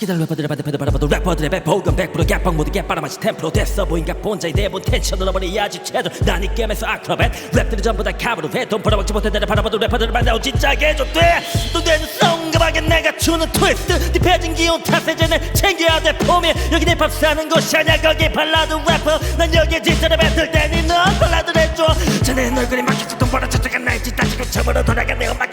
시기들 래퍼들의 반대 패드 바라봐도 래퍼들의 배포금 100% 개빵 모두 개빠라마치 템프로 됐어 보인가? 본자의 대본 텐션을 얻어버려야지 최저 난이 게임에서 아크로벳. 랩들이 전부 다 카브로 해돈 벌어먹지 못해 내를 바라봐도 래퍼들을 만나고 진짜게 해줘돼 또 되는 성급하게 내가 주는 트위스트. 네 패진 기운 탓에 쟤네 챙겨야 돼 폼이. 여기 힙합 사는 곳이 아냐 거기 발라드 래퍼. 난 여기에 진짜로 뱉을 때니 넌 발라드 해줘. 쟤네 얼굴이 돈 벌어 저쪽에 날지 따지고 처음으로 돌아가 내 음악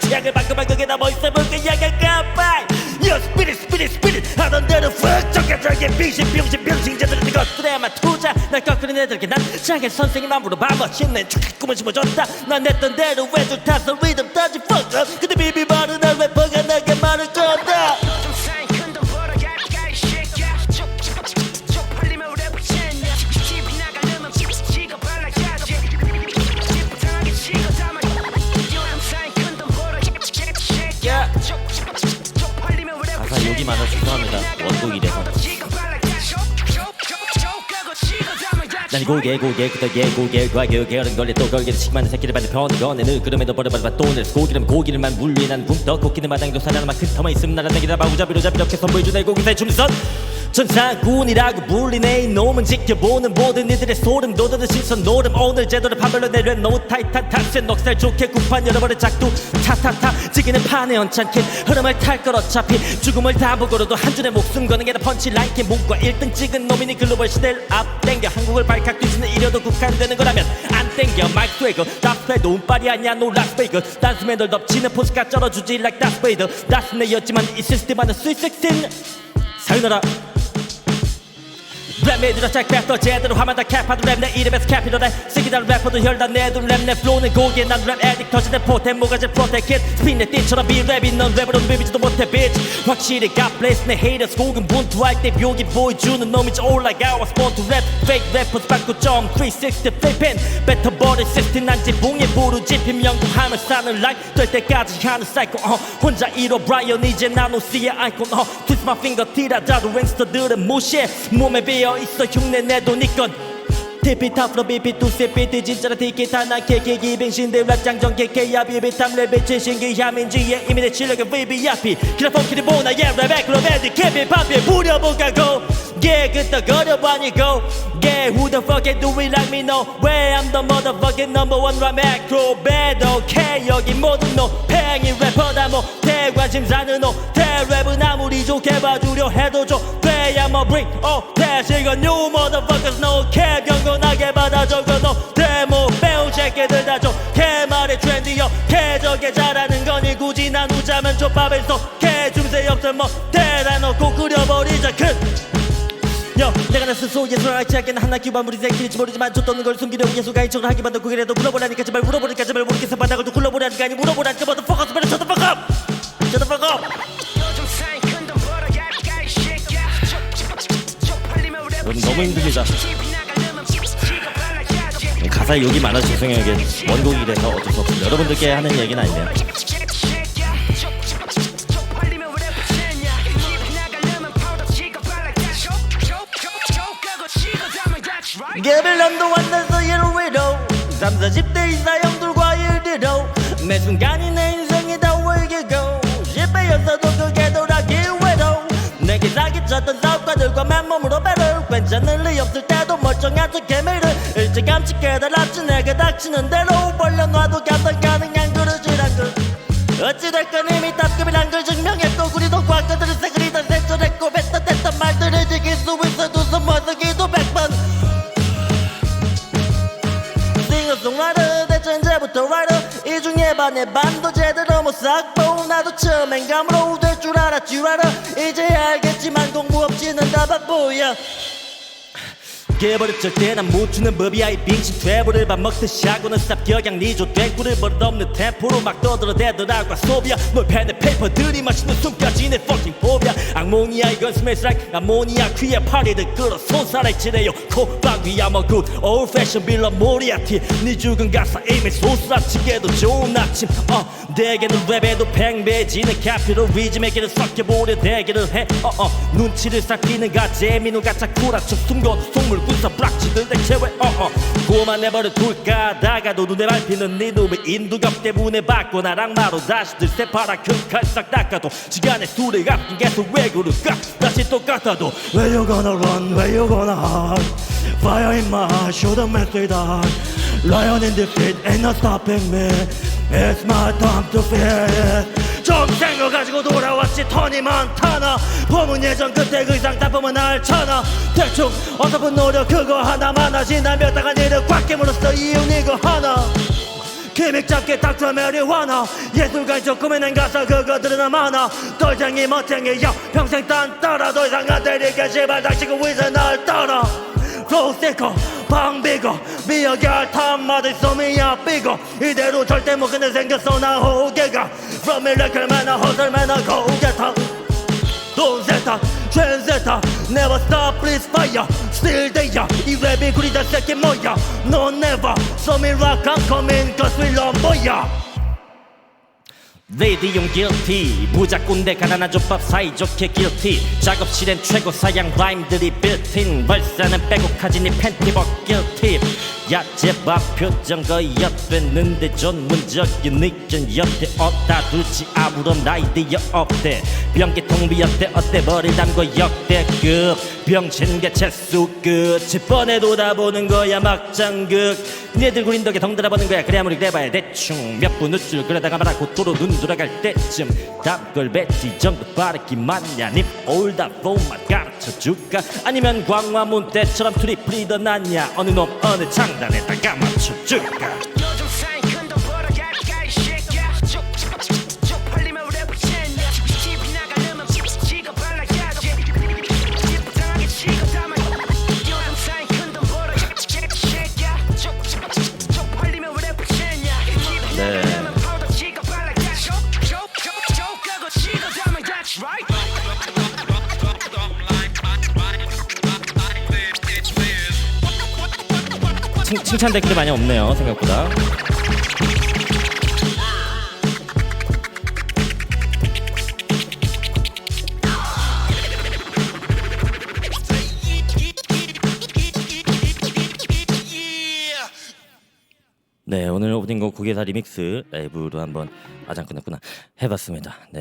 장애 선생님 안 물어봐 멋있네. 축하 꿈을 심어줬다. 난 냈던 대로 외줄 타서 리듬 따지 fuck up 근데 비비바는 날 래퍼가 내게 말을 건다 난 고개 고개 개 고개 과교 게으른 걸레 또 걸게 식많은 새끼를 받는 편을 늘 그럼에도 버려버려 돈을. 고기름 고기름만 물리 난 굶떠 코끼는 마당도 사나만 큰 터만 있음 나라 내기다. 마구잡이로 잡이 이렇게 선보여주네 고기사의 춤선 천상군이라고 불리네. 이놈은 지켜보는 모든 이들의 소름 돋는 시선 노름. 오늘 제대로 판별로 내려 노 타이탄 탑세 넉살 좋게 구판 열어버려 작두. 타타타 지기는 판에 언짢게 흐름을 탈 걸 어차피. 죽음을 다 보고로도 한 줄에 목숨 거는 게다 펀치라인 게 문과 1등 찍은 노민이 글로벌 시대를 앞당겨. 한국을 발칵 뒤지는 이려도 국한되는 거라면 안 땡겨. 마이크 트웨거 다스페이드 운빨이 아니야. 노 단숨에 널 덮치는 포스가 쩔어주지 like 다스페이드 다스네였지만 이 시스템하는 스위스킨 사유나라 들어짝 뱉어 제대로 하면 다 캡하도 랩내 이름에서 캐피럴해 쓰기다 래퍼도 혈단 내도 랩내 플로우는 고기에 난랩 에딕 터지는 포테 모가지 프로테킷 스피내 띠처럼 비랩이 넌 랩으로 비비지도 못해 bitch. 확실히 got place 내 haters 곡은 분투할 때 묘기 보여주는 놈이지 all like I was born to rap. Fake rappers 바꾸 점 360 flipping. 뱉어버린 시스템 난 지붕에 부르집힘 연구하며 사는 like 될 때까지 하는 사이코 어 혼자 잃어 브라이언 이제 나노시의 아이콘 어 twist my finger 티라자도 랭스터들은 무시해. 몸에 배어 있어 흉내 내도 니건. TP 탑으로 BP 투세 비트 진짜라 티키타 난 케케 기빙신대 랩 장정 케케야 비비 탐 랩의 최신기 야민지의 이미 내 실력의 VVIP 기라 펑키리 보나 예 랩의 클로베디 케비 파피 부려보가고 yeah 그따 거려봐니고 yeah who the fuck do it like me no. Way I'm the motherfucking number one rap acrobat okay 여기 모든 너 팽이 래퍼다 뭐 대관심사는 너 대랩은 아무리 좋게 봐주려 해도 좋돼야 뭐 bring oh dash 이거 new motherfuckers no cap. 경건하게 받아 적어 너 데모 배운 새끼들 다줘. 개말의 트렌디여. 개저게 잘하는 거니 굳이 나누자면 족밥에서. 개중세 없어 뭐 대단놓고 끓여버리자. 큰. 여, 내가 나 스스로 예술을 알지 않겠나 하나 기반 우리 새끼일지 모르지만 줬던 걸 숨기려고 예술가 인 척을 하기만 더 그래도 물어보라니까 제발 물어보니까 제발 모르겠어. 바닥을 좀 굴러보라니까 아니 물어보라니까 뭐더 the fuck up. shut 너무 힘듭니다. 가사에 욕이 많아서 죄송해요. 이게 원곡이라서 어쩔 수 없습니다. 여러분들께 하는 얘기는 아닌데요. 게빌런도 완전서 일위로 3, 40대 이사 형들과 일리로 매 순간이 내 인생이 다 월기고 10배였어도 그게 돌아 기회로 내게 사기쳤던 사업가들과 맨몸으로 배를 괜찮을 리 없을 때도 멀쩡한 척 개미를 일찌감치 깨달았지. 내게 닥치는 대로 벌려놔도 가서 가능한 그릇이란 걸 어찌됐건 이미 탑급이란 걸 증명했고 우리도 과거들을 새그리던 세절했고 뱉어댔던 말들을 지킬 수 있어 두손 모서기도 백번. 싱어송라이터 대체 언제부터 라이터 이 중에 반의 반도 제대로 못 삭고 나도 처음엔 감으로 될 줄 알았지 라이터 이제 알겠지만 공부 없이는 다 바보야 깨버렸을 때난못 주는 법이야. 이 빙신 퇴보를 밥 먹듯이 하고는 쌉 격양. 니조 땡구를 버릇없는 템포로 막 떠들어대더라고. 소비야 널 펜에 페이퍼들이 마시는 숨까지 내 fucking 포비야 악몽이야 이건 스멜스 like 아모니아 귀에 파리를 끌어 손살에 칠해요. 콧방귀야 뭐 good old fashion 빌런 모리아티. 네 죽은 가사 이미 소스라치게도 좋은 아침. 어 대개는 랩에도 팽배지는 카피로 리즘에게는 섞여보려 대기를 해. 어어 눈치를 살피는 가재민우 가짜 구라쳐 숨겨도 속물 분석 브락치들 내 제외 어어 고만 내버려 둘까 다가도 눈에 밟히는 네 놈의 인두겹 때문에 받고 나랑 마로 다시 들 새 파랗게 칼싹 닦아도 시간의 수레 앞긴 계속 왜 그럴까 다시 똑같아도 Where you gonna run? Where you gonna hide? Fire in my eyes, show them as they die. Lion in pit, ain't no stopping me. It's my time to fear. 좀 생각가지고 돌아왔지. 턴이 많다나. 봄은 예전 그때 그 이상 답보면 알잖아. 대충 어설픈 노력 그거 하나만 하지 난 몇 달간 일을 꽉 깨물었어. 이유는 이거 하나. 기믹 잡게 닥쳐 메리화나. 예술가인 조금의 가사 그거들은 많아. 돌쟁이 멋쟁이야 평생 딴 따라. 더 이상 안 되니까 제발 닥치고 위세 날 따라. flow sticker 방비거 미역알 탐마들 소미야 삐거 이대로 절대 못 끝내 생겼어 나 호개가 From miracle man 허설 man 고개타 돈세타 트렌세타 Never stop please fire Still there 이 랩이 구리다 새끼 뭐야 No never So me rock I'm coming cause we love 뭐야 레디용 guilty. 무작군대 가난한 족밥 사이좋게 guilty. 작업실엔 최고 사양 라임들이 built-in. 벌사는 빼곡하지 니 팬티 벗길 야제밥 표정 거의 엿됐는데 전문적인 의견 엿대. 어디다 둘지 아무런 아이디어 없대. 변기통 비었대 어때? 머리 담고 역대급 병신 개체 수끝. 10번에 돌아보는 거야 막장극. 니네들 구린 덕에 덩달아 보는 거야. 그래 아무리 그래봐야 대충 몇분 웃줄 그러다가 말아 곧도로 눈 돌아갈 때쯤 답글 뱉지 정도 빠르기 맞냐 님 올다 폼만 가르쳐줄까? 아니면 광화문 때처럼 트리플이 더 낫냐 어느 놈 어느 장단에다 가 맞춰줄까 칭, 칭찬 댓글이 많이 없네요 생각보다. 네 오늘 오프닝곡 국외사 리믹스 라이브로 한번 아장 끝났구나 해봤습니다. 네